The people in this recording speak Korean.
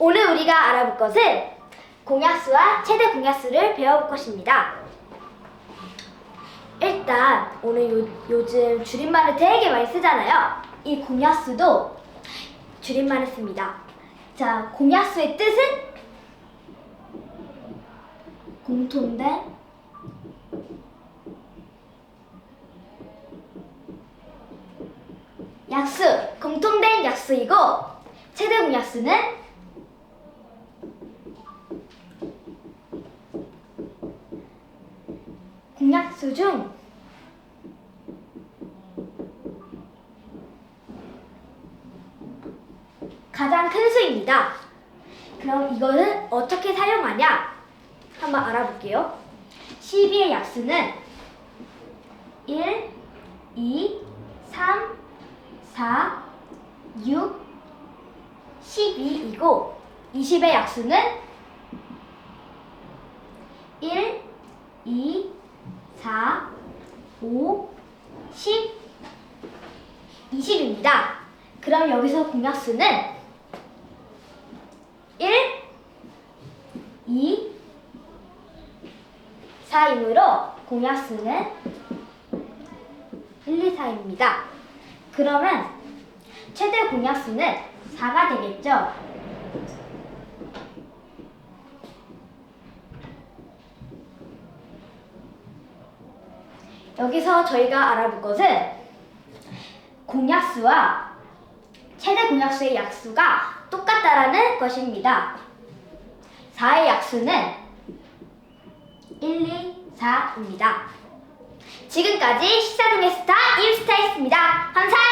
오늘 우리가 알아볼 것은 공약수와 최대 공약수를 배워볼 것입니다. 일단 오늘 요, 요즘 줄임말을 되게 많이 쓰잖아요. 이 공약수도 줄임말을 씁니다. 자, 공약수의 뜻은 공통된 약수, 공통된 약수이고 최대 공약수는 공약수 중 가장 큰 수입니다. 그럼 이거는 어떻게 사용하냐? 한번 알아볼게요. 12의 약수는 1, 2, 3, 4, 6, 12이고 20의 약수는 1, 2, 4, 5, 10, 20입니다. 그럼 여기서 공약수는 1, 2, 4이므로 공약수는 1, 2, 4입니다. 그러면 최대 공약수는 4가 되겠죠? 여기서 저희가 알아볼 것은 공약수와 최대 공약수의 약수가 똑같다라는 것입니다. 4의 약수는 1, 2, 4입니다. 지금까지 시사동의 스타 임스타였습니다. 감사합니다.